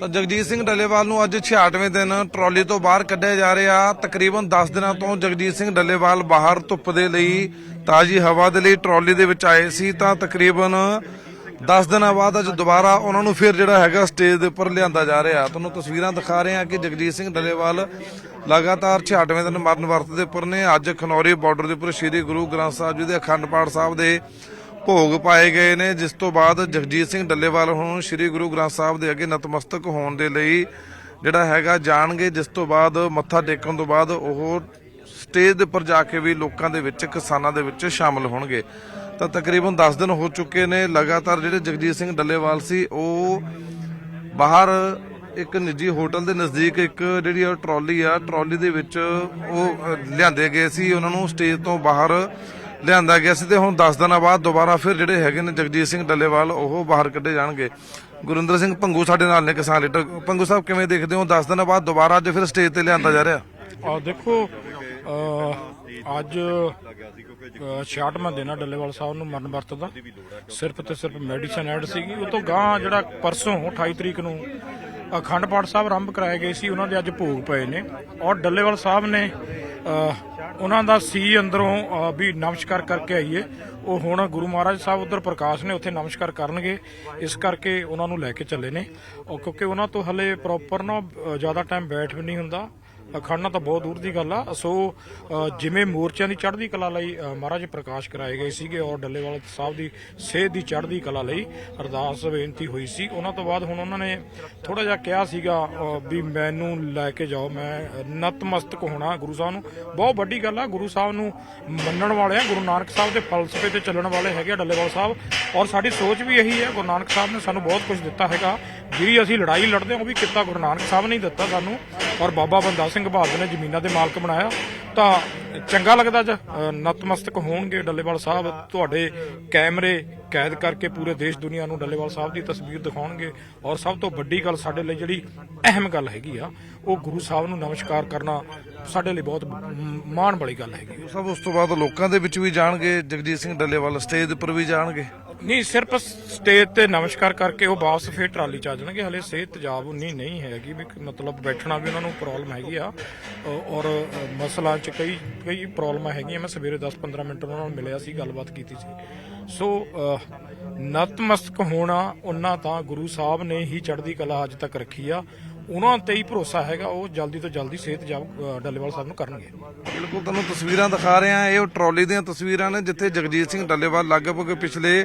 ਤਾਂ ਜਗਜੀਤ ਸਿੰਘ ਡੱਲੇਵਾਲ ਨੂੰ ਅੱਜ 66ਵੇਂ ਦਿਨ ਟਰਾਲੀ ਤੋਂ ਬਾਹਰ ਕੱਢਿਆ ਜਾ ਰਿਹਾ। ਤਕਰੀਬਨ 10 ਦਿਨਾਂ ਤੋਂ ਜਗਜੀਤ ਸਿੰਘ ਡੱਲੇਵਾਲ ਬਾਹਰ ਧੁੱਪ ਦੇ ਲਈ ਤਾਜ਼ੀ ਹਵਾ ਦੇ ਲਈ ਟਰਾਲੀ ਦੇ ਵਿੱਚ ਆਏ ਸੀ। ਤਾਂ ਤਕਰੀਬਨ 10 ਦਿਨਾਂ ਬਾਅਦ ਅੱਜ ਦੁਬਾਰਾ ਉਹਨਾਂ ਨੂੰ ਫਿਰ ਜਿਹੜਾ ਹੈਗਾ ਸਟੇਜ ਦੇ ਉੱਪਰ ਲਿਆਂਦਾ ਜਾ ਰਿਹਾ। ਤੁਹਾਨੂੰ ਤਸਵੀਰਾਂ ਦਿਖਾ ਰਹੇ ਹਾਂ ਕਿ ਜਗਜੀਤ ਸਿੰਘ ਡੱਲੇਵਾਲ ਲਗਾਤਾਰ 66ਵੇਂ ਦਿਨ ਮਰਨ ਵਰਤ ਦੇ ਉੱਪਰ ਨੇ। ਅੱਜ ਖਨੌਰੀ ਬਾਰਡਰ ਦੇ ਉੱਪਰ ਸ੍ਰੀ ਗੁਰੂ ਗ੍ਰੰਥ ਸਾਹਿਬ ਜੀ ਦੇ ਅਖੰਡ ਪਾਠ ਸਾਹਿਬ ਦੇ ਭੋਗ ਪਾਏ ਗਏ ਨੇ, ਜਿਸ ਤੋਂ ਬਾਅਦ ਜਗਜੀਤ ਸਿੰਘ ਡੱਲੇਵਾਲ ਹੁਣ ਸ੍ਰੀ ਗੁਰੂ ਗ੍ਰੰਥ ਸਾਹਿਬ ਦੇ ਅੱਗੇ ਨਤਮਸਤਕ ਹੋਣ ਦੇ ਲਈ ਜਿਹੜਾ ਹੈਗਾ ਜਾਣਗੇ, ਜਿਸ ਤੋਂ ਬਾਅਦ ਮੱਥਾ ਟੇਕਣ ਤੋਂ ਬਾਅਦ ਉਹ ਸਟੇਜ ਦੇ ਉੱਪਰ ਜਾ ਕੇ ਵੀ ਲੋਕਾਂ ਦੇ ਵਿੱਚ, ਕਿਸਾਨਾਂ ਦੇ ਵਿੱਚ ਸ਼ਾਮਲ ਹੋਣਗੇ। ਤਾਂ ਤਕਰੀਬਨ 10 ਦਿਨ ਹੋ ਚੁੱਕੇ ਨੇ, ਲਗਾਤਾਰ ਜਿਹੜੇ ਜਗਜੀਤ ਸਿੰਘ ਡੱਲੇਵਾਲ ਸੀ, ਉਹ ਬਾਹਰ ਇੱਕ ਨਿੱਜੀ ਹੋਟਲ ਦੇ ਨਜ਼ਦੀਕ ਇੱਕ ਜਿਹੜੀ ਉਹ ਟਰਾਲੀ ਆ, ਟਰਾਲੀ ਦੇ ਵਿੱਚ ਉਹ ਲਿਆਂਦੇ ਗਏ ਸੀ, ਉਹਨਾਂ ਨੂੰ ਸਟੇਜ ਤੋਂ ਬਾਹਰ ਲਿਆਂਦਾ ਗਿਆ ਸੀ ਤੇ ਹੁਣ 10 ਦਿਨਾਂ ਬਾਅਦ ਦੁਬਾਰਾ ਫਿਰ ਜਿਹੜੇ ਹੈਗੇ ਨੇ ਜਗਜੀਤ ਸਿੰਘ ਡੱਲੇਵਾਲ ਉਹ ਬਾਹਰ ਕੱਢੇ ਜਾਣਗੇ। ਗੁਰਿੰਦਰ ਸਿੰਘ ਭੰਗੂ ਸਾਡੇ ਨਾਲ ਨੇ ਕਿਸਾਨ ਲੀਡਰ। ਭੰਗੂ ਸਾਹਿਬ ਕਿਵੇਂ ਦੇਖਦੇ ਹੋ? 10 ਦਿਨਾਂ ਬਾਅਦ ਦੁਬਾਰਾ ਅੱਜ ਫਿਰ ਸਟੇਜ ਤੇ ਲਿਆਂਦਾ ਜਾ ਰਿਹਾ। ਆ ਦੇਖੋ ਅੱਜ 66ਵਾਂ ਦਿਨ ਆ ਡੱਲੇਵਾਲ ਸਾਹਿਬ ਨੂੰ ਮਰਨ ਵਰਤ ਦਾ। ਸਿਰਫ ਤੇ ਸਿਰਫ ਮੈਡੀਸਨ ਐਡ ਸੀਗੀ। ਉਹ ਤੋਂ ਗਾਂ ਜਿਹੜਾ ਪਰਸੋਂ 28 ਤਰੀਕ ਨੂੰ ਅਖੰਡ ਪਾਠ ਸਾਹਿਬ ਆਰੰਭ ਕਰਾਏ ਗਏ ਸੀ ਉਹਨਾਂ ਦੇ ਅੱਜ ਭੋਗ ਪਏ ਨੇ। ਔਰ ਡੱਲੇਵਾਲ ਸਾਹਿਬ ਨੇ ਅਹ, ਉਹਨਾਂ ਦਾ ਸੀ ਅੰਦਰੋਂ ਵੀ ਨਮਸਕਾਰ ਕਰਕੇ ਆਈਏ। ਉਹ ਹੁਣ ਗੁਰੂ ਮਹਾਰਾਜ ਸਾਹਿਬ ਉਧਰ ਪ੍ਰਕਾਸ਼ ਨੇ ਉੱਥੇ ਨਮਸਕਾਰ ਕਰਨਗੇ। ਇਸ ਕਰਕੇ ਉਹਨਾਂ ਨੂੰ ਲੈ ਕੇ ਚੱਲੇ ਨੇ। ਕਿਉਂਕਿ ਉਹਨਾਂ ਤੋਂ ਹਲੇ ਪ੍ਰੋਪਰ ਨਾ ਜ਼ਿਆਦਾ ਟਾਈਮ ਬੈਠ ਵੀ ਨਹੀਂ ਹੁੰਦਾ। ਅਖੰਡਨਾ ਤਾਂ ਬਹੁਤ ਦੂਰ ਦੀ ਗੱਲ ਆ। ਸੋ ਜਿਵੇਂ ਮੋਰਚਿਆਂ ਦੀ ਚੜ੍ਹਦੀ ਕਲਾ ਲਈ ਮਹਾਰਾਜ ਪ੍ਰਕਾਸ਼ ਕਰਾਏ ਗਏ ਸੀਗੇ ਔਰ ਡੱਲੇਵਾਲ ਸਾਹਿਬ ਦੀ ਸਿਹਤ ਦੀ ਚੜ੍ਹਦੀ ਕਲਾ ਲਈ ਅਰਦਾਸ ਬੇਨਤੀ ਹੋਈ ਸੀ। ਉਹਨਾਂ ਤੋਂ ਬਾਅਦ ਹੁਣ ਉਹਨਾਂ ਨੇ ਥੋੜਾ ਜਿਹਾ ਕਿਹਾ ਸੀਗਾ ਵੀ ਮੈਨੂੰ ਲੈ ਕੇ ਜਾਓ, ਮੈਂ ਨਤਮਸਤਕ ਹੋਣਾ ਗੁਰੂ ਸਾਹਿਬ ਨੂੰ। ਬਹੁਤ ਵੱਡੀ ਗੱਲ ਆ, ਗੁਰੂ ਸਾਹਿਬ ਨੂੰ ਮੰਨਣ ਵਾਲੇ ਆ ਗੁਰੂ ਨਾਨਕ ਸਾਹਿਬ ਦੇ ਫਲਸਫੇ ਤੇ ਚੱਲਣ ਵਾਲੇ ਹੈਗੇ ਆ ਡੱਲੇਵਾਲ ਸਾਹਿਬ। ਔਰ ਸਾਡੀ ਸੋਚ ਵੀ ਇਹੀ ਹੈ, ਗੁਰੂ ਨਾਨਕ ਸਾਹਿਬ ਨੇ ਸਾਨੂੰ ਬਹੁਤ ਕੁਝ ਦਿੱਤਾ ਹੈਗਾ। ਜਿਹੜੀ ਅਸੀਂ ਲੜਾਈ ਲੜਦੇ ਹਾਂ, ਉਹ ਵੀ ਕਿੱਤਾ ਗੁਰੂ ਨਾਨਕ ਸਾਹਿਬ ਨੇ ਦਿੱਤਾ ਸਾਨੂੰ। ਔਰ ਬਾਬਾ ਬੰਦਾ ਸਿੰਘ ਬਹਾਦਰ ਨੇ ਜ਼ਮੀਨਾਂ ਦੇ ਮਾਲਕ ਬਣਾਇਆ। ਤਾਂ ਚੰਗਾ ਲੱਗਦਾ ਜ ਨਤਮਸਤਕ ਹੋਣਗੇ ਡੱਲੇਵਾਲ ਸਾਹਿਬ। ਤੁਹਾਡੇ ਕੈਮਰੇ ਕੈਦ ਕਰਕੇ ਪੂਰੇ ਦੇਸ਼ ਦੁਨੀਆ ਨੂੰ ਡੱਲੇਵਾਲ ਸਾਹਿਬ ਦੀ ਤਸਵੀਰ ਦਿਖਾਉਣਗੇ। ਔਰ ਸਭ ਤੋਂ ਵੱਡੀ ਗੱਲ ਸਾਡੇ ਲਈ ਜਿਹੜੀ ਅਹਿਮ ਗੱਲ ਹੈਗੀ ਆ, ਉਹ ਗੁਰੂ ਸਾਹਿਬ ਨੂੰ ਨਮਸਕਾਰ ਕਰਨਾ ਸਾਡੇ ਲਈ ਬਹੁਤ ਮਾਣ ਵਾਲੀ ਗੱਲ ਹੈਗੀ। ਸਭ ਉਸ ਤੋਂ ਬਾਅਦ ਲੋਕਾਂ ਦੇ ਵਿੱਚ ਵੀ ਜਾਣਗੇ। ਜਗਜੀਤ ਸਿੰਘ ਡੱਲੇਵਾਲ ਸਟੇਜ ਉੱਪਰ ਵੀ ਜਾਣਗੇ। ਨਹੀਂ ਸਿਰਫ ਸਟੇਜ ਤੇ ਨਮਸਕਾਰ ਕਰਕੇ ਉਹ ਵਾਪਸ ਫੇਰ ਟਰਾਲੀ ਚ ਆ ਜਾਣਗੇ। ਹਲੇ ਸਿਹਤ ਤਜਾਬ ਉਨੀ ਨਹੀਂ ਹੈਗੀ ਵੀ ਮਤਲਬ ਬੈਠਣਾ ਵੀ ਉਹਨਾਂ ਨੂੰ ਪ੍ਰੋਬਲਮ ਹੈਗੀ ਆ। ਔਰ ਅ, ਮਸਲਾਂ ਚ ਕਈ ਕਈ ਪ੍ਰੋਬਲਮਾਂ ਹੈਗੀਆਂ। ਮੈਂ ਸਵੇਰੇ 10-15 ਮਿੰਟ ਉਹਨਾਂ ਨਾਲ ਮਿਲਿਆ ਸੀ ਗੱਲਬਾਤ ਕੀਤੀ ਸੀ। ਸੋ ਨਤਮਸਤਕ ਹੋਣਾ ਉਹਨਾਂ ਤਾਂ ਗੁਰੂ ਸਾਹਿਬ ਨੇ ਹੀ ਚੜ੍ਹਦੀ ਕਲਾ ਅੱਜ ਤੱਕ ਰੱਖੀ ਆ। ਉਹਨਾਂ ਤੇ ਹੀ ਭਰੋਸਾ ਹੈਗਾ, ਉਹ ਜਲਦੀ ਤੋਂ ਜਲਦੀ ਸਿਹਤ ਜਾਬ ਡੱਲੇਵਾਲ ਸਾਹਿਬ ਨੂੰ ਕਰਨਗੇ। ਬਿਲਕੁਲ ਤੁਹਾਨੂੰ ਤਸਵੀਰਾਂ ਦਿਖਾ ਰਹੇ ਹਾਂ, ਇਹ ਟਰਾਲੀ ਦੀਆਂ ਤਸਵੀਰਾਂ ਨੇ, ਜਿੱਥੇ ਜਗਜੀਤ ਸਿੰਘ ਡੱਲੇਵਾਲ ਲਗਭਗ ਪਿਛਲੇ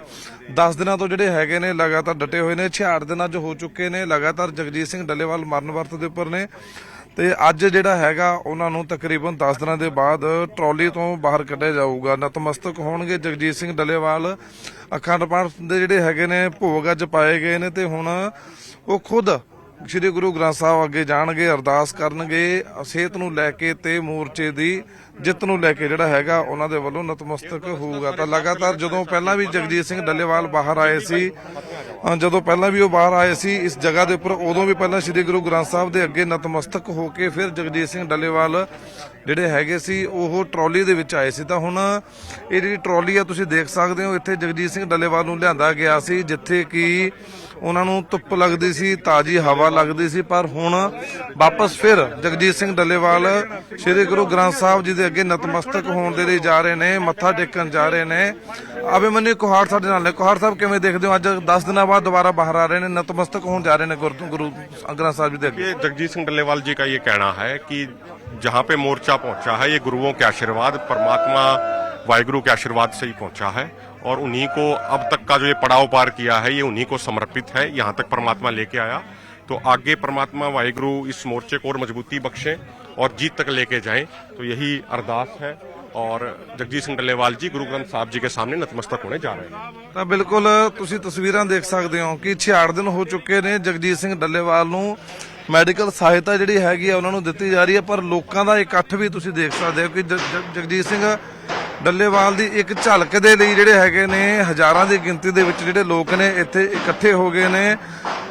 10 ਦਿਨਾਂ ਤੋਂ ਜਿਹੜੇ ਹੈਗੇ ਨੇ, ਲਗਾਤਾਰ ਡਟੇ ਹੋਏ ਨੇ 66 ਦਿਨ ਅੱਜ ਹੋ ਚੁੱਕੇ ਨੇ, ਲਗਾਤਾਰ ਜਗਜੀਤ ਸਿੰਘ ਡੱਲੇਵਾਲ ਮਰਨ ਵਰਤ ਦੇ ਉੱਪਰ ਨੇ। ਤੇ ਅੱਜ ਜਿਹੜਾ ਹੈਗਾ, ਉਹਨਾਂ ਨੂੰ ਤਕਰੀਬਨ 10 ਦਿਨਾਂ ਦੇ ਬਾਅਦ ਟਰਾਲੀ ਤੋਂ ਬਾਹਰ ਕੱਢਿਆ ਜਾਊਗਾ। ਨਤਮਸਤਕ ਹੋਣਗੇ ਜਗਜੀਤ ਸਿੰਘ ਡੱਲੇਵਾਲ। ਅਖੰਡ ਪਾਠ ਦੇ ਜਿਹੜੇ ਹੈਗੇ ਨੇ, ਭੋਗ ਅੱਜ ਪਾਏ ਗਏ ਨੇ, ਤੇ ਹੁਣ ਉਹ ਖੁਦ ਸ਼੍ਰੀ ਗੁਰੂ ਗ੍ਰੰਥ ਸਾਹਿਬ ਅੱਗੇ ਜਾਣਗੇ, ਅਰਦਾਸ ਕਰਨਗੇ ਸਿਹਤ ਨੂੰ ਲੈ ਕੇ ਤੇ ਮੋਰਚੇ ਦੀ ਜਿੱਤ ਨੂੰ ਲੈ ਕੇ ਜਿਹੜਾ ਹੈਗਾ ਉਹਨਾਂ ਦੇ ਵੱਲੋਂ ਨਤਮਸਤਕ ਹੋਊਗਾ। ਤਾਂ ਲਗਾਤਾਰ ਜਦੋਂ ਪਹਿਲਾਂ ਵੀ ਜਗਜੀਤ ਸਿੰਘ ਡੱਲੇਵਾਲ ਬਾਹਰ ਆਏ ਸੀ ਜਦੋਂ ਪਹਿਲਾਂ ਵੀ ਉਹ ਬਾਹਰ ਆਏ ਸੀ, ਇਸ ਜਗ੍ਹਾ ਦੇ ਉੱਪਰ ਉਦੋਂ ਵੀ ਪਹਿਲਾਂ ਸ਼੍ਰੀ ਗੁਰੂ ਗ੍ਰੰਥ ਸਾਹਿਬ ਦੇ ਅੱਗੇ ਨਤਮਸਤਕ ਹੋ ਕੇ ਫਿਰ ਜਗਜੀਤ ਸਿੰਘ ਡੱਲੇਵਾਲ ਜਿਹੜੇ ਹੈਗੇ ਸੀ, ਉਹ ਟਰਾਲੀ ਦੇ ਵਿੱਚ ਆਏ ਸੀ। ਤਾਂ ਹੁਣ ਇਹ ਜਿਹੜੀ ਟਰਾਲੀ ਆ, ਤੁਸੀਂ ਦੇਖ ਸਕਦੇ ਹੋ, ਇੱਥੇ ਜਗਜੀਤ ਸਿੰਘ ਡੱਲੇਵਾਲ ਨੂੰ ਲਿਆਂਦਾ ਗਿਆ ਸੀ, ਜਿੱਥੇ ਕਿ ਉਹਨਾਂ ਨੂੰ ਧੁੱਪ ਲੱਗਦੀ ਸੀ, ਤਾਜੀ ਹਵਾ ਲੱਗਦੀ ਸੀ। ਪਰ ਹੁਣ ਵਾਪਸ ਫਿਰ ਜਗਜੀਤ ਸਿੰਘ ਡੱਲੇਵਾਲ ਸ੍ਰੀ ਗੁਰੂ ਗ੍ਰੰਥ ਸਾਹਿਬ ਜੀ ਦੇ ਅੱਗੇ ਨਤਮਸਤਕ ਹੋਣ ਦੇ ਲਈ ਜਾ ਰਹੇ ਨੇ ਮੱਥਾ ਟੇਕਣ ਜਾ ਰਹੇ ਨੇ ਅਭਿਮਨਿਊ ਕੁਹਾੜ ਸਾਡੇ ਨਾਲ ਨੇ ਕੁਹਾੜ ਸਾਹਿਬ ਕਿਵੇਂ ਦੇਖਦੇ ਹੋ ਅੱਜ 10 ਦਿਨਾਂ ਬਾਅਦ ਦੁਬਾਰਾ ਬਾਹਰ ਆ ਰਹੇ ਨੇ ਨਤਮਸਤਕ ਹੋਣ ਜਾ ਰਹੇ ਨੇ ਗੁਰੂ ਗੁਰੂ ਗ੍ਰੰਥ ਸਾਹਿਬ ਜੀ ਦੇ ਅੱਗੇ ये जगजीत सिंह डल्लेवाल जी का ये कहना है कि जहां पे मोर्चा पहुंचा है ये गुरुओं के आशीर्वाद परमात्मा वाहिगुरु के आशीर्वाद से ही पहुंचा है और उन्हीं को अब तक का जो ये पड़ाव पार किया है ये उन्हीं को समर्पित है यहां तक परमात्मा लेके आया तो आगे परमात्मा वाहिगुरु इस मोर्चे को और मजबूती बख्शे और जीत तक लेके जाएं तो यही अरदास है और जगजीत सिंह डल्लेवाल जी गुरु ग्रंथ साहब जी के सामने नतमस्तक होने जा रहे हैं ਤਾਂ ਬਿਲਕੁਲ ਤੁਸੀਂ ਤਸਵੀਰਾਂ ਦੇਖ ਸਕਦੇ ਹੋ ਕਿ 66 ਦਿਨ ਹੋ ਚੁੱਕੇ ਨੇ ਜਗਜੀਤ ਸਿੰਘ ਡੱਲੇਵਾਲ ਨੂੰ ਮੈਡੀਕਲ ਸਹਾਇਤਾ ਜਿਹੜੀ ਹੈਗੀ ਆ ਉਹਨਾਂ ਨੂੰ ਦਿੱਤੀ ਜਾ ਰਹੀ ਹੈ ਪਰ ਲੋਕਾਂ ਦਾ ਇਕੱਠ ਵੀ ਤੁਸੀਂ ਦੇਖ ਸਕਦੇ ਹੋ ਕਿ ਜ- ਜ- ਜਗਜੀਤ ਸਿੰਘ ਡੱਲੇਵਾਲ ਦੀ ਇੱਕ ਝਲਕ ਦੇ ਲਈ ਜਿਹੜੇ ਹੈਗੇ ਨੇ ਹਜ਼ਾਰਾਂ ਦੀ ਗਿਣਤੀ ਦੇ ਵਿੱਚ ਜਿਹੜੇ ਲੋਕ ਨੇ ਇੱਥੇ ਇਕੱਠੇ ਹੋ ਗਏ ਨੇ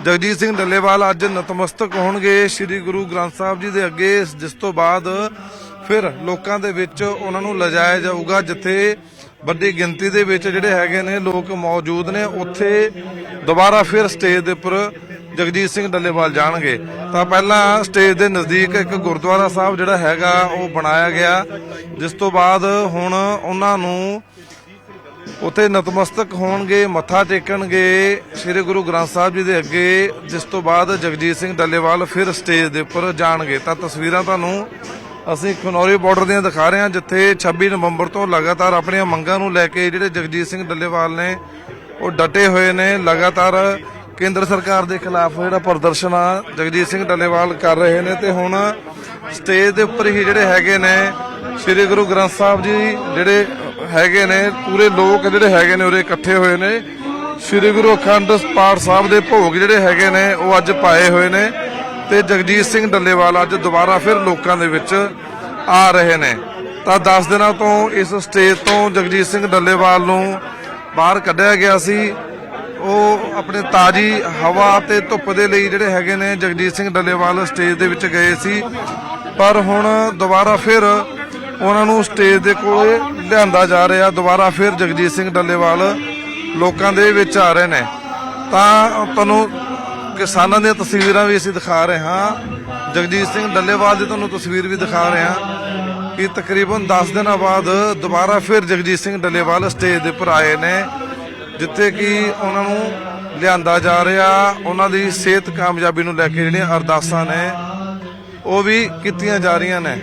ਜਗਜੀਤ ਸਿੰਘ ਡੱਲੇਵਾਲ ਅੱਜ ਨਤਮਸਤਕ ਹੋਣਗੇ। ਸ੍ਰੀ ਗੁਰੂ ਗ੍ਰੰਥ ਸਾਹਿਬ ਜੀ ਦੇ ਅੱਗੇ, ਜਿਸ ਤੋਂ ਬਾਅਦ ਫਿਰ ਲੋਕਾਂ ਦੇ ਵਿੱਚ ਉਹਨਾਂ ਨੂੰ ਲਿਜਾਇਆ ਜਾਊਗਾ, ਜਿੱਥੇ ਵੱਡੀ ਗਿਣਤੀ ਦੇ ਵਿੱਚ ਜਿਹੜੇ ਹੈਗੇ ਨੇ, ਲੋਕ ਮੌਜੂਦ ਨੇ, ਉੱਥੇ ਦੁਬਾਰਾ ਫਿਰ ਸਟੇਜ ਦੇ ਉੱਪਰ ਜਗਜੀਤ ਸਿੰਘ ਡੱਲੇਵਾਲ ਜਾਣਗੇ। ਤਾਂ ਪਹਿਲਾਂ ਸਟੇਜ ਦੇ ਨਜ਼ਦੀਕ ਇੱਕ ਗੁਰਦੁਆਰਾ ਸਾਹਿਬ ਜਿਹੜਾ ਹੈਗਾ, ਉਹ ਬਣਾਇਆ ਗਿਆ, ਜਿਸ ਤੋਂ ਬਾਅਦ ਹੁਣ ਉਹਨਾਂ ਨੂੰ ਉਥੇ ਨਤਮਸਤਕ ਹੋਣਗੇ, ਮੱਥਾ ਟੇਕਣਗੇ ਸ੍ਰੀ ਗੁਰੂ ਗ੍ਰੰਥ ਸਾਹਿਬ ਜੀ ਦੇ ਅੱਗੇ, ਜਿਸ ਤੋਂ ਬਾਅਦ ਜਗਜੀਤ ਸਿੰਘ ਡੱਲੇਵਾਲ ਫਿਰ ਸਟੇਜ ਦੇ ਉੱਪਰ ਜਾਣਗੇ। ਤਾਂ ਤਸਵੀਰਾਂ ਤੁਹਾਨੂੰ ਅਸੀਂ ਖਨੌਰੀ ਬਾਰਡਰ ਦੀਆਂ ਦਿਖਾ ਰਹੇ ਹਾਂ, ਜਿੱਥੇ 26 ਨਵੰਬਰ ਤੋਂ ਲਗਾਤਾਰ ਆਪਣੀਆਂ ਮੰਗਾਂ ਨੂੰ ਲੈ ਕੇ ਜਿਹੜੇ ਜਗਜੀਤ ਸਿੰਘ ਡੱਲੇਵਾਲ ਨੇ, ਉਹ ਡਟੇ ਹੋਏ ਨੇ। ਲਗਾਤਾਰ ਕੇਂਦਰ ਸਰਕਾਰ ਦੇ ਖਿਲਾਫ ਜਿਹੜਾ ਪ੍ਰਦਰਸ਼ਨ ਆ, ਜਗਜੀਤ ਸਿੰਘ ਡੱਲੇਵਾਲ ਕਰ ਰਹੇ ਨੇ। ਤੇ ਹੁਣ ਸਟੇਜ ਦੇ ਉੱਪਰ ਹੀ ਜਿਹੜੇ ਹੈਗੇ ਨੇ, ਸ੍ਰੀ ਗੁਰੂ ਗ੍ਰੰਥ ਸਾਹਿਬ ਜੀ, ਜਿਹੜੇ ਹੈਗੇ ਨੇ, ਪੂਰੇ ਲੋਕ ਜਿਹੜੇ ਹੈਗੇ ਨੇ ਉਰੇ ਇਕੱਠੇ ਹੋਏ ਨੇ। ਸ੍ਰੀ ਗੁਰੂ ਅਖੰਡ ਪਾਠ ਸਾਹਿਬ ਦੇ ਭੋਗ ਜਿਹੜੇ ਹੈਗੇ ਨੇ, ਉਹ ਅੱਜ ਪਾਏ ਹੋਏ ਨੇ ਤੇ ਜਗਜੀਤ ਸਿੰਘ ਡੱਲੇਵਾਲ ਅੱਜ ਦੁਬਾਰਾ ਫਿਰ ਲੋਕਾਂ ਦੇ ਵਿੱਚ ਆ ਰਹੇ ਨੇ। ਤਾਂ 10 ਦਿਨਾਂ ਤੋਂ ਇਸ ਸਟੇਜ ਤੋਂ ਜਗਜੀਤ ਸਿੰਘ ਡੱਲੇਵਾਲ ਨੂੰ ਬਾਹਰ ਕੱਢਿਆ ਗਿਆ ਸੀ। ਉਹ ਆਪਣੇ ਤਾਜੀ ਹਵਾ ਤੇ ਧੁੱਪ ਦੇ ਲਈ ਜਿਹੜੇ ਹੈਗੇ ਨੇ ਜਗਜੀਤ ਸਿੰਘ ਡੱਲੇਵਾਲ ਸਟੇਜ ਦੇ ਵਿੱਚ ਗਏ ਸੀ। ਪਰ ਹੁਣ ਦੁਬਾਰਾ ਫਿਰ ਉਹਨਾਂ ਨੂੰ ਸਟੇਜ ਦੇ ਕੋਲੇ ਲਿਆਂਦਾ ਜਾ ਰਿਹਾ। ਦੁਬਾਰਾ ਫਿਰ ਜਗਜੀਤ ਸਿੰਘ ਡੱਲੇਵਾਲ ਲੋਕਾਂ ਦੇ ਵਿੱਚ ਆ ਰਹੇ ਨੇ। ਤਾਂ ਤੁਹਾਨੂੰ ਕਿਸਾਨਾਂ ਦੀਆਂ ਤਸਵੀਰਾਂ ਵੀ ਅਸੀਂ ਦਿਖਾ ਰਹੇ ਹਾਂ। ਜਗਜੀਤ ਸਿੰਘ ਡੱਲੇਵਾਲ ਦੀ ਤੁਹਾਨੂੰ ਤਸਵੀਰ ਵੀ ਦਿਖਾ ਰਹੇ ਹਾਂ ਕਿ ਤਕਰੀਬਨ 10 ਦਿਨਾਂ ਬਾਅਦ ਦੁਬਾਰਾ ਫਿਰ ਜਗਜੀਤ ਸਿੰਘ ਡੱਲੇਵਾਲ ਸਟੇਜ ਦੇ ਉੱਪਰ ਆਏ ਨੇ, ਜਿੱਥੇ ਕਿ ਉਹਨਾਂ ਨੂੰ ਲਿਆਂਦਾ ਜਾ ਰਿਹਾ। ਉਹਨਾਂ ਦੀ ਸਿਹਤ ਕਾਮਯਾਬੀ ਨੂੰ ਲੈ ਕੇ ਜਿਹੜੀਆਂ ਅਰਦਾਸਾਂ ਨੇ, ਉਹ ਵੀ ਕੀਤੀਆਂ ਜਾ ਰਹੀਆਂ ਨੇ।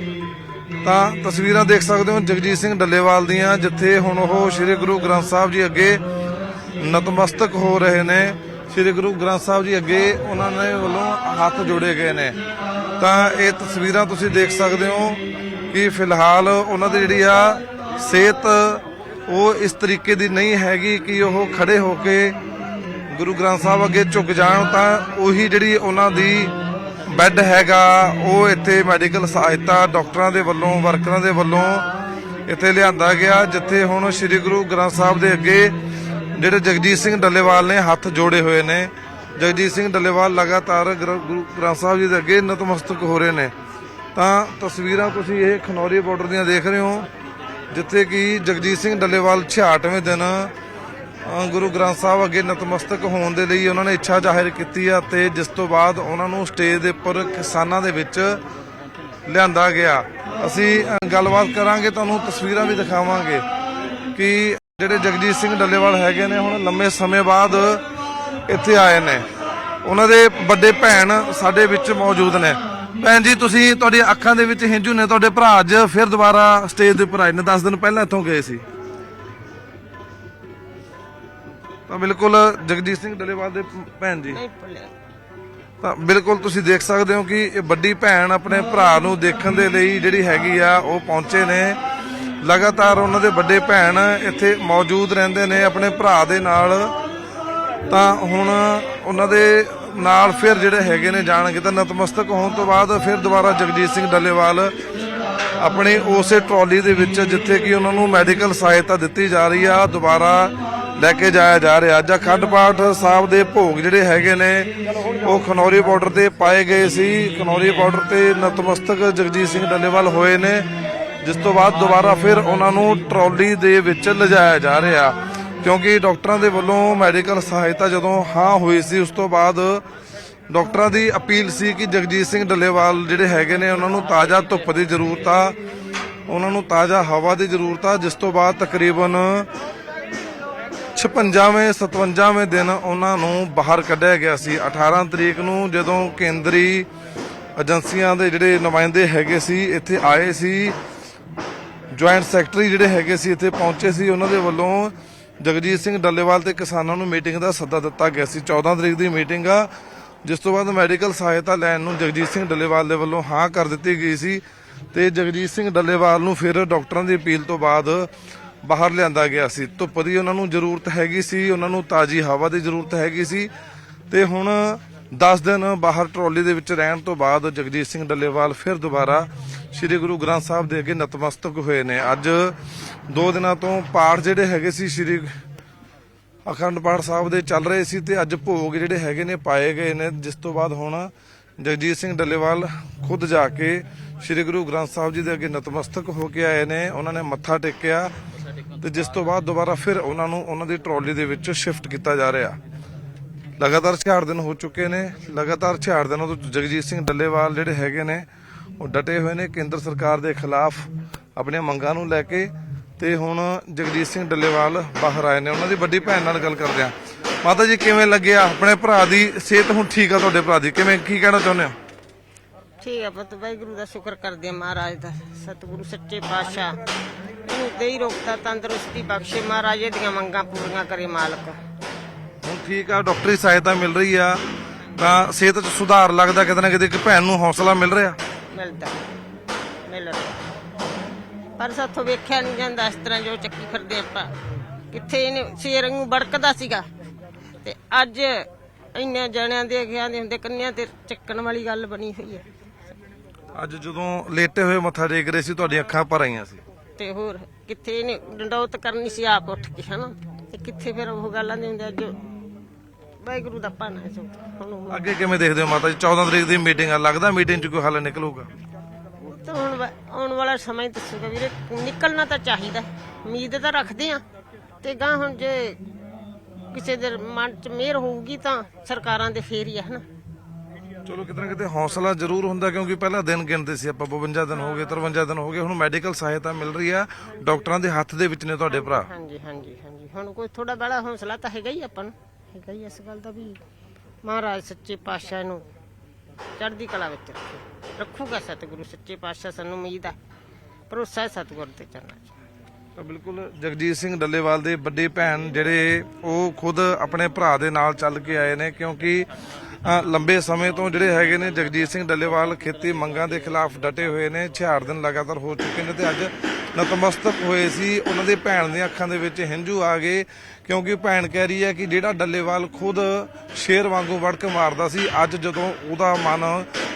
ਤਾਂ ਤਸਵੀਰਾਂ ਦੇਖ ਸਕਦੇ ਹੋ ਜਗਜੀਤ ਸਿੰਘ ਡੱਲੇਵਾਲ ਦੀਆਂ, ਜਿੱਥੇ ਹੁਣ ਉਹ ਸ੍ਰੀ ਗੁਰੂ ਗ੍ਰੰਥ ਸਾਹਿਬ ਜੀ ਅੱਗੇ ਨਤਮਸਤਕ ਹੋ ਰਹੇ ਨੇ। ਸ੍ਰੀ ਗੁਰੂ ਗ੍ਰੰਥ ਸਾਹਿਬ ਜੀ ਅੱਗੇ ਉਹਨਾਂ ਨੇ ਵੱਲੋਂ ਹੱਥ ਜੋੜੇ ਗਏ ਨੇ। ਤਾਂ ਇਹ ਤਸਵੀਰਾਂ ਤੁਸੀਂ ਦੇਖ ਸਕਦੇ ਹੋ ਕਿ ਫਿਲਹਾਲ ਉਹਨਾਂ ਦੀ ਜਿਹੜੀ ਆ ਸਿਹਤ, ਉਹ ਇਸ ਤਰੀਕੇ ਦੀ ਨਹੀਂ ਹੈਗੀ ਕਿ ਉਹ ਖੜੇ ਹੋ ਕੇ ਗੁਰੂ ਗ੍ਰੰਥ ਸਾਹਿਬ ਅੱਗੇ ਝੁਕ ਜਾਣ, ਤਾਂ ਉਹੀ ਜਿਹੜੀ ਉਹਨਾਂ ਦੀ ਬੈੱਡ ਹੈਗਾ, ਉਹ ਇੱਥੇ ਮੈਡੀਕਲ ਸਹਾਇਤਾ ਡਾਕਟਰਾਂ ਦੇ ਵੱਲੋਂ, ਵਰਕਰਾਂ ਦੇ ਵੱਲੋਂ ਇੱਥੇ ਲਿਆਂਦਾ ਗਿਆ, ਜਿੱਥੇ ਹੁਣ ਸ੍ਰੀ ਗੁਰੂ ਗ੍ਰੰਥ ਸਾਹਿਬ ਦੇ ਅੱਗੇ ਜਿਹੜੇ ਜਗਜੀਤ ਸਿੰਘ ਡੱਲੇਵਾਲ ਨੇ ਹੱਥ ਜੋੜੇ ਹੋਏ ਨੇ। ਜਗਜੀਤ ਸਿੰਘ ਡੱਲੇਵਾਲ ਲਗਾਤਾਰ ਗ੍ਰ- ਗੁਰੂ ਗ੍ਰੰਥ ਸਾਹਿਬ ਜੀ ਦੇ ਅੱਗੇ ਨਤਮਸਤਕ ਹੋ ਰਹੇ ਨੇ। ਤਾਂ ਤਸਵੀਰਾਂ ਤੁਸੀਂ ਇਹ ਖਨੌਰੀ ਬਾਰਡਰ ਦੀਆਂ ਦੇਖ ਰਹੇ ਹੋ, ਜਿੱਥੇ ਕਿ ਜਗਜੀਤ ਸਿੰਘ ਡੱਲੇਵਾਲ 66ਵੇਂ ਦਿਨ ਗੁਰੂ ਗ੍ਰੰਥ ਸਾਹਿਬ ਅੱਗੇ ਨਤਮਸਤਕ ਹੋਣ ਦੇ ਲਈ ਉਹਨਾਂ ਨੇ ਇੱਛਾ ਜ਼ਾਹਿਰ ਕੀਤੀ ਆ ਤੇ ਜਿਸ ਤੋਂ ਬਾਅਦ ਉਹਨਾਂ ਨੂੰ ਸਟੇਜ ਦੇ ਉੱਪਰ ਕਿਸਾਨਾਂ ਦੇ ਵਿੱਚ ਲਿਆਂਦਾ ਗਿਆ। ਅਸੀਂ ਗੱਲਬਾਤ ਕਰਾਂਗੇ, ਤੁਹਾਨੂੰ ਤਸਵੀਰਾਂ ਵੀ ਦਿਖਾਵਾਂਗੇ ਕਿ ਜਿਹੜੇ ਜਗਜੀਤ ਸਿੰਘ ਡੱਲੇਵਾਲ ਹੈਗੇ ਨੇ, ਹੁਣ ਲੰਮੇ ਸਮੇਂ ਬਾਅਦ ਇੱਥੇ ਆਏ ਨੇ। ਉਹਨਾਂ ਦੇ ਵੱਡੇ ਭੈਣ ਸਾਡੇ ਵਿੱਚ ਮੌਜੂਦ ਨੇ। ਭੈਣ ਜੀ, ਤੁਸੀਂ ਤੁਹਾਡੀ ਅੱਖਾਂ ਦੇ ਵਿੱਚ ਹੰਝੂ ਨੇ, ਤੁਹਾਡੇ ਭਰਾ ਅੱਜ ਫਿਰ ਦੁਬਾਰਾ ਸਟੇਜ ਦੇ ਉੱਪਰ ਆਏ ਨੇ 10 ਦਿਨ ਪਹਿਲਾਂ ਇੱਥੋਂ ਗਏ ਸੀ। ਤਾਂ ਬਿਲਕੁਲ ਜਗਜੀਤ ਸਿੰਘ ਡੱਲੇਵਾਲ ਦੇ ਭੈਣ ਜੀ। ਤਾਂ ਬਿਲਕੁਲ ਤੁਸੀਂ ਦੇਖ ਸਕਦੇ ਹੋ ਕਿ ਇਹ ਵੱਡੀ ਭੈਣ ਆਪਣੇ ਭਰਾ ਨੂੰ ਦੇਖਣ ਦੇ ਲਈ ਜਿਹੜੀ ਹੈਗੀ ਆ ਉਹ ਪਹੁੰਚੇ ਨੇ। ਲਗਾਤਾਰ ਉਹਨਾਂ ਦੇ ਵੱਡੇ ਭੈਣ ਇੱਥੇ ਮੌਜੂਦ ਰਹਿੰਦੇ ਨੇ ਆਪਣੇ ਭਰਾ ਦੇ ਨਾਲ। ਤਾਂ ਹੁਣ ਉਹਨਾਂ ਦੇ ਨਾਲ ਫਿਰ ਜਿਹੜੇ ਹੈਗੇ ਨੇ ਜਾਣਗੇ ਤਾਂ ਨਤਮਸਤਕ ਹੋਣ ਤੋਂ ਬਾਅਦ ਫਿਰ ਦੁਬਾਰਾ ਜਗਜੀਤ ਸਿੰਘ ਡੱਲੇਵਾਲ ਆਪਣੀ ਉਸੇ ਟਰਾਲੀ ਦੇ ਵਿੱਚ ਜਿੱਥੇ ਕਿ ਉਹਨਾਂ ਨੂੰ ਮੈਡੀਕਲ ਸਹਾਇਤਾ ਦਿੱਤੀ ਜਾ ਰਹੀ ਆ ਦੁਬਾਰਾ ਲੈ ਕੇ ਜਾਇਆ ਜਾ ਰਿਹਾ। ਅੱਜ ਅਖੰਡ ਪਾਠ ਸਾਹਿਬ ਦੇ ਭੋਗ ਜਿਹੜੇ ਹੈਗੇ ਨੇ, ਉਹ ਖਨੌਰੀ ਬਾਰਡਰ ਤੇ ਪਾਏ ਗਏ ਸੀ। ਖਨੌਰੀ ਬਾਰਡਰ ਤੇ ਨਤਮਸਤਕ ਜਗਜੀਤ ਸਿੰਘ ਡੱਲੇਵਾਲ ਹੋਏ ਨੇ। ਜਿਸ ਤੋਂ ਬਾਅਦ ਦੁਬਾਰਾ ਫਿਰ ਉਹਨਾਂ ਨੂੰ ਟਰਾਲੀ ਦੇ ਵਿੱਚ ਲਿਜਾਇਆ ਜਾ ਰਿਹਾ। ਕਿਉਂਕਿ ਡਾਕਟਰਾਂ ਦੇ ਵੱਲੋਂ ਮੈਡੀਕਲ ਸਹਾਇਤਾ ਜਦੋਂ ਹਾਂ ਹੋਈ ਸੀ, ਉਸ ਤੋਂ ਬਾਅਦ ਡਾਕਟਰਾਂ ਦੀ ਅਪੀਲ ਸੀ ਕਿ ਜਗਜੀਤ ਸਿੰਘ ਡੱਲੇਵਾਲ ਜਿਹੜੇ ਹੈਗੇ ਨੇ, ਉਹਨਾਂ ਨੂੰ ਤਾਜ਼ਾ ਧੁੱਪ ਦੀ ਜ਼ਰੂਰਤ ਆ। ਉਹਨਾਂ ਨੂੰ ਤਾਜ਼ਾ ਹਵਾ ਦੀ ਜ਼ਰੂਰਤ ਆ, ਜਿਸ ਤੋਂ ਬਾਅਦ ਤਕਰੀਬਨ 56ਵੇਂ 57ਵੇਂ ਦਿਨ ਉਹਨਾਂ ਨੂੰ ਬਾਹਰ ਕੱਢਿਆ ਗਿਆ ਸੀ। 18 ਤਰੀਕ ਨੂੰ ਜਦੋਂ ਕੇਂਦਰੀ ਏਜੰਸੀਆਂ ਦੇ ਜਿਹੜੇ ਨੁਮਾਇੰਦੇ ਹੈਗੇ ਸੀ, ਇੱਥੇ ਆਏ ਸੀ, ਜੁਆਇੰਟ ਸੈਕਟਰੀ ਜਿਹੜੇ ਹੈਗੇ ਸੀ, ਇੱਥੇ ਪਹੁੰਚੇ ਸੀ, ਉਹਨਾਂ ਦੇ ਵੱਲੋਂ ਜਗਜੀਤ ਸਿੰਘ ਡੱਲੇਵਾਲ ਤੇ ਕਿਸਾਨਾਂ ਨੂੰ ਮੀਟਿੰਗ ਦਾ ਸੱਦਾ ਦਿੱਤਾ ਗਿਆ ਸੀ। 14 ਤਰੀਕ ਦੀ ਮੀਟਿੰਗ ਆ, ਜਿਸ ਤੋਂ ਬਾਅਦ ਮੈਡੀਕਲ ਸਹਾਇਤਾ ਲੈਣ ਨੂੰ ਜਗਜੀਤ ਸਿੰਘ ਡੱਲੇਵਾਲ ਦੇ ਵੱਲੋਂ ਹਾਂ ਕਰ ਦਿੱਤੀ ਗਈ ਸੀ ਤੇ ਜਗਜੀਤ ਸਿੰਘ ਡੱਲੇਵਾਲ ਨੂੰ ਫਿਰ ਡਾਕਟਰਾਂ ਦੀ ਅਪੀਲ ਤੋਂ ਬਾਅਦ ਬਾਹਰ ਲਿਆਂਦਾ ਗਿਆ ਸੀ। ਧੁੱਪ ਦੀ ਉਹਨਾਂ ਨੂੰ ਜ਼ਰੂਰਤ ਹੈਗੀ ਸੀ, ਉਹਨਾਂ ਨੂੰ ਤਾਜ਼ੀ ਹਵਾ ਦੀ ਜ਼ਰੂਰਤ ਹੈਗੀ ਸੀ। ਤੇ ਹੁਣ 10 ਦਿਨ ਬਾਹਰ ਟਰਾਲੀ ਦੇ ਵਿੱਚ ਰਹਿਣ ਤੋਂ ਬਾਅਦ ਜਗਜੀਤ ਸਿੰਘ ਡੱਲੇਵਾਲ ਫਿਰ ਦੁਬਾਰਾ ਸ੍ਰੀ ਗੁਰੂ ਗ੍ਰੰਥ ਸਾਹਿਬ ਦੇ ਅੱਗੇ ਨਤਮਸਤਕ ਹੋਏ ਨੇ। ਅੱਜ ਦੋ ਦਿਨਾਂ ਤੋਂ ਪਾਠ ਜਿਹੜੇ ਹੈਗੇ ਸੀ ਸ੍ਰੀ ਅਖੰਡ ਪਾਠ ਸਾਹਿਬ ਦੇ ਚੱਲ ਰਹੇ ਸੀ ਤੇ ਅੱਜ ਭੋਗ ਜਿਹੜੇ ਹੈਗੇ ਨੇ ਪਾਏ ਗਏ ਨੇ। ਜਿਸ ਤੋਂ ਬਾਅਦ ਹੁਣ ਜਗਜੀਤ ਸਿੰਘ ਡੱਲੇਵਾਲ ਖੁਦ ਜਾ ਕੇ ਸ੍ਰੀ ਗੁਰੂ ਗ੍ਰੰਥ ਸਾਹਿਬ ਜੀ ਦੇ ਅੱਗੇ ਨਤਮਸਤਕ ਹੋ ਕੇ ਆਏ ਨੇ। ਉਹਨਾਂ ਨੇ ਮੱਥਾ ਟੇਕਿਆ। ਤੇ ਜਿਸ ਤੋਂ ਬਾਅਦ ਦੁਬਾਰਾ ਫਿਰ ਉਹਨਾਂ ਨੂੰ ਉਹਨਾਂ ਦੀ ਟਰਾਲੀ ਦੇ ਵਿੱਚ ਸ਼ਿਫਟ ਕੀਤਾ ਜਾ ਰਿਹਾ। ਲਗਾਤਾਰ 66 ਦਿਨ ਹੋ ਚੁੱਕੇ ਨੇ। ਲਗਾਤਾਰ 66 ਦਿਨਾਂ ਤੋਂ ਜਗਜੀਤ ਸਿੰਘ ਡੱਲੇਵਾਲ ਜਿਹੜੇ ਹੈਗੇ ਨੇ, ਉਹ ਡਟੇ ਹੋਏ ਨੇ ਕੇਂਦਰ ਸਰਕਾਰ ਦੇ ਖਿਲਾਫ ਆਪਣੀਆਂ ਮੰਗਾਂ ਨੂੰ ਲੈ ਕੇ ਤੇ ਹੁਣ ਜਗਜੀਤ ਸਿੰਘ ਡੱਲੇਵਾਲ ਬਾਹਰ ਆਏ ਨੇ। ਉਹਨਾਂ ਦੀ ਵੱਡੀ ਭੈਣ ਨਾਲ ਗੱਲ ਕਰਦੇ ਆ ਮਾਤਾ ਜੀ, ਕਿਵੇਂ ਲੱਗਿਆ ਆਪਣੇ ਭਰਾ ਦੀ ਸਿਹਤ ਹੁਣ ਠੀਕ ਆ ਤੁਹਾਡੇ ਭਰਾ ਦੀ? ਕਿਵੇਂ, ਕੀ ਕਹਿਣਾ ਚਾਹੁੰਦੇ ਹੋ? ਠੀਕ ਹੈ ਪੁੱਤ, ਵਾਹਿਗੁਰੂ ਦਾ ਸ਼ੁਕਰ ਕਰਦੇ ਹਾਂ ਮਹਾਰਾਜ ਦਾ। ਸਤਿਗੁਰੂ ਸੱਚੇ ਪਾਤਸ਼ਾਹ ਇਹਨੂੰ ਦੇਈ ਰੋਗਤਾ ਤੰਦਰੁਸਤੀ ਬਖਸ਼ੇ। ਮਹਾਰਾਜ ਇਹਦੀਆਂ ਮੰਗਾਂ ਪੂਰੀਆਂ ਕਰੇ ਮਾਲਕ। ਹੁਣ ਠੀਕ ਆ ਡਾਕਟਰੀ ਸਹਾਇਤਾ ਮਿਲ ਰਹੀ ਆ। ਤਾਂ ਸਿਹਤ 'ਚ ਸੁਧਾਰ ਲੱਗਦਾ ਕਿਤੇ ਨਾ ਕਿਤੇ ਇੱਕ ਭੈਣ ਨੂੰ ਹੌਸਲਾ ਮਿਲ ਰਿਹਾ। ਮਿਲਦਾ ਮਿਲ ਰਿਹਾ। ਪਰ ਸਾਥੋਂ ਵੇਖਿਆ ਨਹੀਂ ਜਾਂਦਾ ਇਸ ਤਰ੍ਹਾਂ ਜੋ ਚੱਕੀ ਫਿਰਦੇ ਆਪਾਂ। ਕਿੱਥੇ ਇਹਨੇ ਸ਼ੇਰ ਨੂੰ ਬੜਕਦਾ ਸੀਗਾ। ਤੇ ਅੱਜ ਇੰਨੇ ਜਣਿਆਂ ਦੇ ਅਗਿਆਂ ਦੇ ਹੁੰਦੇ ਕੰਨਿਆਂ ਤੇ ਚੱਕਣ ਵਾਲੀ ਗੱਲ ਬਣੀ ਹੋਈ ਹੈ। ਅੱਜ ਜਦੋਂ ਲੇਟੇ ਹੋਏ ਮੱਥਾ ਟੇਕ ਰਹੇ ਸੀ ਤੁਹਾਡੀਆਂ ਅੱਖਾਂ ਭਰ ਆਈਆਂ ਸੀ। ਤੇ ਹੋਰ ਕਿੱਥੇ ਇਹਨੇ ਡੰਡੌਤ ਕਰਨੀ ਸੀ ਆਪ ਉੱਠ ਕੇ ਹਨਾ? ਤੇ ਕਿੱਥੇ ਫਿਰ ਉਹ ਗੱਲਾਂ ਦੇ ਹੁੰਦੇ ਅੱਜ ਵਾਹਿਗੁਰੂ ਦਾ ਭਾਣਾ ਹੈ ਸੋ ਹੁਣ ਉਹ- ਅੱਗੇ ਕਿਵੇਂ ਦੇਖਦੇ ਹੋ ਮਾਤਾ ਜੀ? 14 ਤਰੀਕ ਦੀ ਮੀਟਿੰਗ ਆ ਲੱਗਦਾ ਮੀਟਿੰਗ 'ਚ ਕੋਈ ਹੱਲ ਨਿਕਲੂਗਾ? ਤਾਂ ਹੁਣ ਵਾ- ਆਉਣ ਵਾਲਾ ਸਮਾਂ ਹੀ ਦੱਸੂਗਾ ਵੀਰੇ ਨਿਕਲਣਾ ਤਾਂ ਚਾਹੀਦਾ ਉਮੀਦ ਤਾਂ ਰੱਖਦੇ ਆ ਤੇ ਗਾਂ ਹੁਣ ਜੇ ਕਿਸੇ ਦੇ ਮਨ 'ਚ ਮਿਹਰ ਹੋਊਗੀ ਤਾਂ ਸਰਕਾਰਾਂ ਦੇ ਫੇਰ ਹੀ ਆ ਹਨਾ? ਚਲੋ ਕਿਤੇ ਨਾ ਕਿਤੇ ਹੌਸਲਾ ਜ਼ਰੂਰ ਹੁੰਦਾ ਕਿਉਂਕਿ ਪਹਿਲਾਂ ਦਿਨ ਗਿਣਦੇ ਸੀ ਆਪਾਂ 52 ਦਿਨ ਹੋ ਗਏ 53 ਦਿਨ ਹੋ ਗਏ ਹੁਣ ਮੈਡੀਕਲ ਸਹਾਇਤਾ ਮਿਲ ਰਹੀ ਆ। ਡਾਕਟਰਾਂ ਦੇ ਹੱਥ ਦੇ ਵਿੱਚ ਨੇ ਤੁਹਾਡੇ ਭਰਾ। ਹਾਂਜੀ ਹਾਂਜੀ ਹਾਂਜੀ। ਹੁਣ ਕੋਈ ਥੋੜਾ ਬੜਾ ਹੌਸਲਾ ਤਾਂ ਹੈਗਾ ਹੀ ਆਪਾਂ ਨੂੰ। ਹੈਗਾ ਹੀ ਇਸ ਗੱਲ ਦਾ ਵੀ। ਮਹਾਰਾਜ ਸੱਚੇ ਪਾਤਸ਼ਾਹ ਨੂੰ ਚੜ੍ਹਦੀ ਕਲਾ ਵਿੱਚ ਰੱਖੇ। ਰੱਖੂਗਾ ਸਤਿਗੁਰੂ ਸੱਚੇ ਪਾਤਸ਼ਾਹ ਸਾਨੂੰ ਉਮੀਦ ਹੈ ਭਰੋਸਾ ਹੈ ਸਤਿਗੁਰੂ ਤੇ ਚੱਲਣਾ ਚਾਹੀਦਾ ਤਾਂ ਬਿਲਕੁਲ ਜਗਜੀਤ ਸਿੰਘ ਡੱਲੇਵਾਲ ਦੇ ਵੱਡੇ ਭੈਣ ਜਿਹੜੇ ਉਹ ਖੁਦ ਆਪਣੇ ਭਰਾ ਦੇ ਨਾਲ ਚੱਲ ਕੇ ਆਏ ਨੇ ਕਿਉਂਕਿ ਲੰਬੇ ਸਮੇਂ ਤੋਂ ਜਿਹੜੇ ਹੈਗੇ ਨੇ ਜਗਜੀਤ ਸਿੰਘ ਡੱਲੇਵਾਲ ਖੇਤੀ ਮੰਗਾਂ ਦੇ ਖਿਲਾਫ ਡਟੇ ਹੋਏ ਨੇ 66 ਦਿਨ ਲਗਾਤਾਰ ਹੋ ਚੁੱਕੇ ਨੇ ਤੇ ਅੱਜ ਨਤਮਸਤਕ ਹੋਏ ਸੀ। ਉਹਨਾਂ ਦੇ ਭੈਣ ਦੀਆਂ ਅੱਖਾਂ ਦੇ ਵਿੱਚ ਹੰਝੂ ਆ ਗਏ, ਕਿਉਂਕਿ ਭੈਣ ਕਹਿ ਰਹੀ ਹੈ ਕਿ ਜਿਹੜਾ ਡੱਲੇਵਾਲ ਖੁਦ ਸ਼ੇਰ ਵਾਂਗੂ ਵੜਕ ਮਾਰਦਾ ਸੀ, ਅੱਜ ਜਦੋਂ ਉਹਦਾ ਮਨ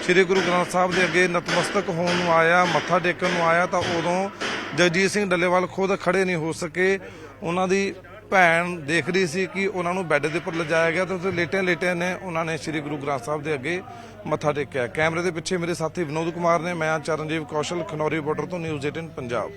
ਸ੍ਰੀ ਗੁਰੂ ਗ੍ਰੰਥ ਸਾਹਿਬ ਦੇ ਅੱਗੇ ਨਤਮਸਤਕ ਹੋਣ ਨੂੰ ਆਇਆ, ਮੱਥਾ ਟੇਕਣ ਨੂੰ ਆਇਆ, ਤਾਂ ਉਦੋਂ ਜਗਜੀਤ ਸਿੰਘ ਡੱਲੇਵਾਲ ਖੁਦ ਖੜੇ ਨਹੀਂ ਹੋ ਸਕੇ। ਉਹਨਾਂ ਦੀ ਭੈਣ ਦੇਖ ਰਹੀ ਸੀ ਕਿ ਉਹਨਾਂ ਨੂੰ ਬੈੱਡ ਦੇ ਉੱਪਰ ਲਿਜਾਇਆ ਗਿਆ ਤੇ ਉੱਥੇ ਲੇਟੇ ਲੇਟੇ ਨੇ ਉਹਨਾਂ ਨੇ ਸ੍ਰੀ ਗੁਰੂ ਗ੍ਰੰਥ ਸਾਹਿਬ ਦੇ ਅੱਗੇ ਮੱਥਾ ਟੇਕਿਆ। ਕੈਮਰੇ ਦੇ ਪਿੱਛੇ ਮੇਰੇ ਸਾਥੀ ਵਿਨੋਦ ਕੁਮਾਰ ਨੇ, ਮੈਂ ਚਰਨਜੀਵ ਕੌਸ਼ਲ, ਖਨੌਰੀ ਬਾਰਡਰ ਤੋਂ ਨਿਊਜ਼ 18 ਪੰਜਾਬ।